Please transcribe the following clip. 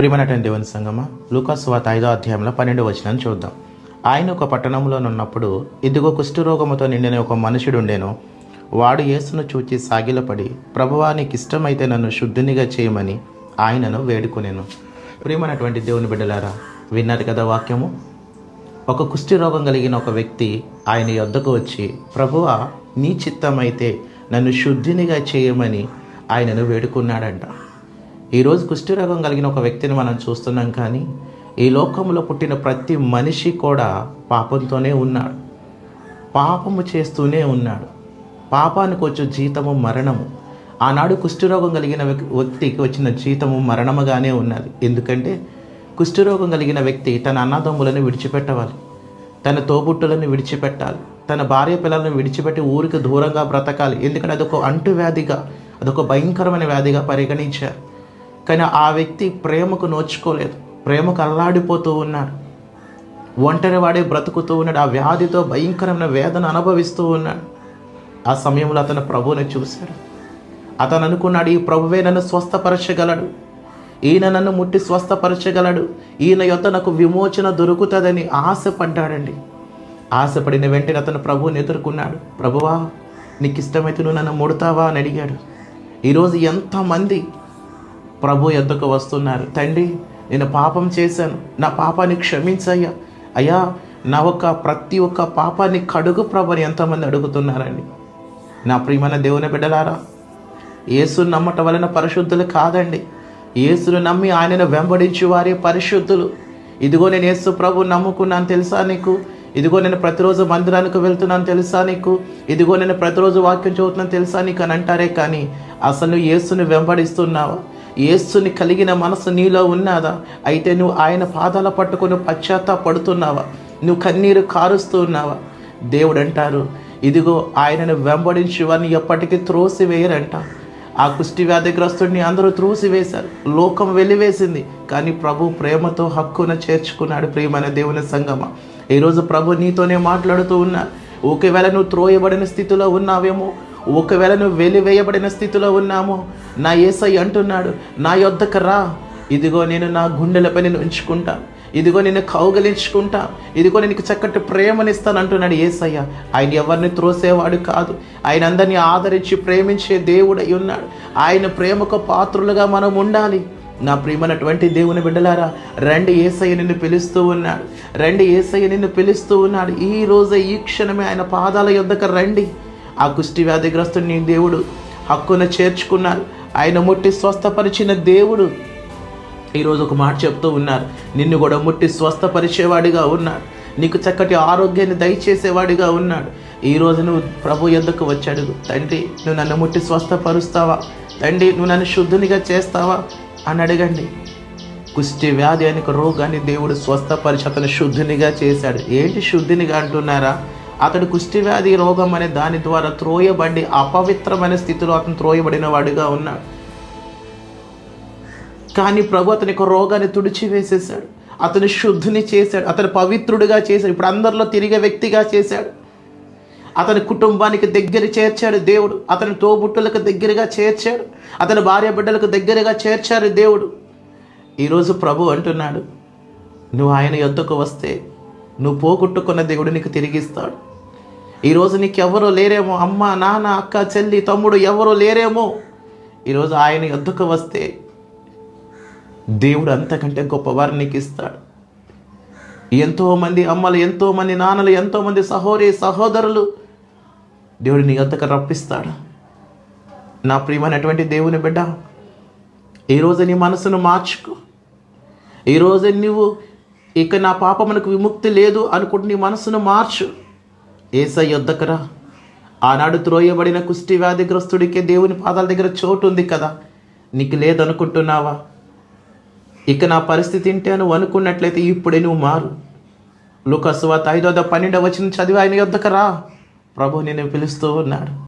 ప్రియమైనటువంటి దేవుని సంగమ లూకాస్వాత ఐదో అధ్యాయంలో పన్నెండు వచనం చూద్దాం. ఆయన ఒక పట్టణంలో ఉన్నప్పుడు ఇదిగో కుష్ఠరోగముతో నిండిన ఒక మనుషుడుండేను వాడు యేసును చూచి సాగిలపడి ప్రభువానికి ఇష్టమైతే నన్ను శుద్ధినిగా చేయమని ఆయనను వేడుకొనేను. ప్రియమైనటువంటి దేవుని బిడ్డలారా విన్నారు కదా వాక్యము? ఒక కుష్టి రోగం కలిగిన ఒక వ్యక్తి ఆయన యొద్దకు వచ్చి ప్రభువా నీ చిత్తమైతే నన్ను శుద్ధినిగా చేయమని ఆయనను వేడుకున్నాడంట. ఈరోజు కుష్ఠరోగం కలిగిన ఒక వ్యక్తిని మనం చూస్తున్నాం కానీ ఈ లోకంలో పుట్టిన ప్రతి మనిషి కూడా పాపంతోనే ఉన్నాడు. పాపము చేస్తూనే ఉన్నాడు. పాపానికి వచ్చే జీతము మరణము. ఆనాడు కుష్ఠరోగం కలిగిన వ్యక్తికి వచ్చిన జీతము మరణముగానే ఉన్నది. ఎందుకంటే కుష్ఠరోగం కలిగిన వ్యక్తి తన అన్నదమ్ములను విడిచిపెట్టవాలి. తన తోబుట్టులను విడిచిపెట్టాలి. తన భార్య పిల్లలను విడిచిపెట్టి ఊరికి దూరంగా బ్రతకాలి. ఎందుకంటే అదొక అంటు వ్యాధిగా అదొక భయంకరమైన వ్యాధిగా పరిగణించారు. కానీ ఆ వ్యక్తి ప్రేమకు నోచుకోలేదు. ప్రేమకు అల్లాడిపోతూ ఉన్నాడు. ఒంటరి వాడే బ్రతుకుతూ ఉన్నాడు. ఆ వ్యాధితో భయంకరమైన వేదన అనుభవిస్తూ ఉన్నాడు. ఆ సమయంలో అతను ప్రభువుని చూశాడు. అతను అనుకున్నాడు ఈ ప్రభువే నన్ను స్వస్థపరచగలడు. ఈయన నన్ను ముట్టి స్వస్థపరచగలడు. ఈయన యొక్క నాకు విమోచన దొరుకుతుందని ఆశపడ్డాడండి. ఆశపడిన వెంటనే అతను ప్రభువుని ఎదుర్కొన్నాడు. ప్రభువా నీకు ఇష్టమైతే నువ్వు నన్ను ముడతావా? అని అడిగాడు. ఈరోజు ఎంతమంది ప్రభు ఎద్దకు వస్తున్నారు. తండ్రి నేను పాపం చేశాను. నా పాపాన్ని క్షమించయ్యా. అయ్యా నా ఒక్క ప్రతి ఒక్క పాపాన్ని కడుగు ప్రభని ఎంతమంది అడుగుతున్నారండి. నా ప్రియమైన దేవుని బిడ్డలారా యేసును నమ్మటం వలన పరిశుద్ధులు కాదండి. యేసును నమ్మి ఆయనను వెంబడించి వారే పరిశుద్ధులు. ఇదిగో నేను యేసు ప్రభు నమ్ముకున్నాను తెలుసా నీకు? ఇదిగో నేను ప్రతిరోజు మందిరానికి వెళ్తున్నాను తెలుసా నీకు? ఇదిగో నేను ప్రతిరోజు వాక్యం చదువుతున్నాను తెలుసా నీకు అని అంటారే కానీ అసలు నువ్వు వెంబడిస్తున్నావా? యేసుని కలిగిన మనసు నీలో ఉన్నదా? అయితే నువ్వు ఆయన పాదాల పట్టుకొని పశ్చాత్తాపడుతున్నావా? నువ్వు కన్నీరు కారుస్తూ ఉన్నావా? దేవుడు అంటారు ఇదిగో ఆయనను వెంబడించి వారిని ఎప్పటికీ త్రోసివేయరంట. ఆ కుష్టి వ్యాధిగ్రస్తుడిని అందరూ త్రోసివేశారు. లోకం వెలివేసింది కానీ ప్రభు ప్రేమతో హక్కున చేర్చుకున్నాడు ప్రియమైన దేవుని సంగమ. ఈరోజు ప్రభు నీతోనే మాట్లాడుతూ ఉన్నారు. ఒకవేళ నువ్వు త్రోయబడిన స్థితిలో ఉన్నావేమో ఒకవేళ నువ్వు వెలివేయబడిన స్థితిలో ఉన్నాము నా ఏసై అంటున్నాడు నా యొద్దకు రా. ఇదిగో నేను నా గుండెలపై నేను ఉంచుకుంటా. ఇదిగో నేను కౌగలించుకుంటా. ఇదిగో నేను నీకు చక్కటి ప్రేమనిస్తాను అంటున్నాడు ఏసయ్య. ఆయన ఎవరిని త్రోసేవాడు కాదు. ఆయన అందరినీ ఆదరించి ప్రేమించే దేవుడై ఉన్నాడు. ఆయన ప్రేమకు పాత్రులుగా మనం ఉండాలి. నా ప్రియమైనటువంటి దేవుని బిడ్డలారా రండి ఏసయ్య నిన్ను పిలుస్తూ ఉన్నాడు. రండి ఏసయ్య నిన్ను పిలుస్తూ ఉన్నాడు. ఈ రోజు ఈ క్షణమే ఆయన పాదాల యొద్దకు రండి. ఆ కుష్టి వ్యాధిగ్రస్తుని దేవుడు హక్కున చేర్చుకున్నారు. ఆయన ముట్టి స్వస్థపరిచిన దేవుడు ఈరోజు ఒక మాట చెప్తూ ఉన్నారు. నిన్ను కూడా ముట్టి స్వస్థపరిచేవాడిగా ఉన్నాడు. నీకు చక్కటి ఆరోగ్యాన్ని దయచేసేవాడిగా ఉన్నాడు. ఈ నువ్వు ప్రభు ఎందుకు వచ్చాడు తండ్రి నువ్వు నన్ను ముట్టి స్వస్థపరుస్తావా? తండ్రి నువ్వు నన్ను శుద్ధునిగా చేస్తావా? అని అడగండి. కుష్టి వ్యాధి అనే రోగాన్ని దేవుడు స్వస్థపరిచి అతను శుద్ధినిగా చేశాడు. ఏంటి శుద్ధినిగా అంటున్నారా? అతడు కుష్టి వ్యాధి రోగం అనే దాని ద్వారా త్రోయబడి అపవిత్రమైన స్థితిలో అతను త్రోయబడిన వాడిగా ఉన్నాడు. కానీ ప్రభు అతని యొక్క రోగాన్ని తుడిచి వేసేసాడు అతని శుద్ధిని చేశాడు. అతను పవిత్రుడిగా చేశాడు. ఇప్పుడు అందరిలో తిరిగే వ్యక్తిగా చేశాడు. అతని కుటుంబానికి దగ్గర చేర్చాడు దేవుడు. అతని తోబుట్టులకు దగ్గరగా చేర్చాడు. అతని భార్య బిడ్డలకు దగ్గరగా చేర్చాడు దేవుడు. ఈరోజు ప్రభు అంటున్నాడు నువ్వు ఆయన యొద్దకు వస్తే నువ్వు పోగొట్టుకున్న దేవుడు నీకు తిరిగిస్తాడు. ఈరోజు నీకు ఎవరో లేరేమో? అమ్మ నాన్న అక్క చెల్లి తమ్ముడు ఎవరో లేరేమో? ఈరోజు ఆయన ఎద్దుకు వస్తే దేవుడు అంతకంటే గొప్పవారు నీకు ఇస్తాడు. ఎంతోమంది అమ్మలు ఎంతోమంది నాన్నలు ఎంతోమంది సహోదరి సహోదరులు దేవుడు నీ వద్దకు రప్పిస్తాడు. నా ప్రియమైనటువంటి దేవుని బిడ్డ ఈరోజు నీ మనసును మార్చుకో. ఈరోజు నువ్వు ఇక నా పాపమునకు విముక్తి లేదు అనుకుంటు నీ మనసును మార్చు. ఏసై యొద్దకురా. ఆనాడు త్రోయబడిన కుష్టి వ్యాధిగ్రస్తుడికే దేవుని పాదాల దగ్గర చోటు ఉంది కదా. నీకు లేదనుకుంటున్నావా? ఇక నా పరిస్థితి ఏంటి అని అనుకున్నట్లయితే ఇప్పుడే నువ్వు మారు. లుకస్వాత ఐదో పన్నెండవ వచ్చిన చదివి ఆయన యొద్దకు రా. ప్రభు నేను పిలుస్తూ ఉన్నాడు.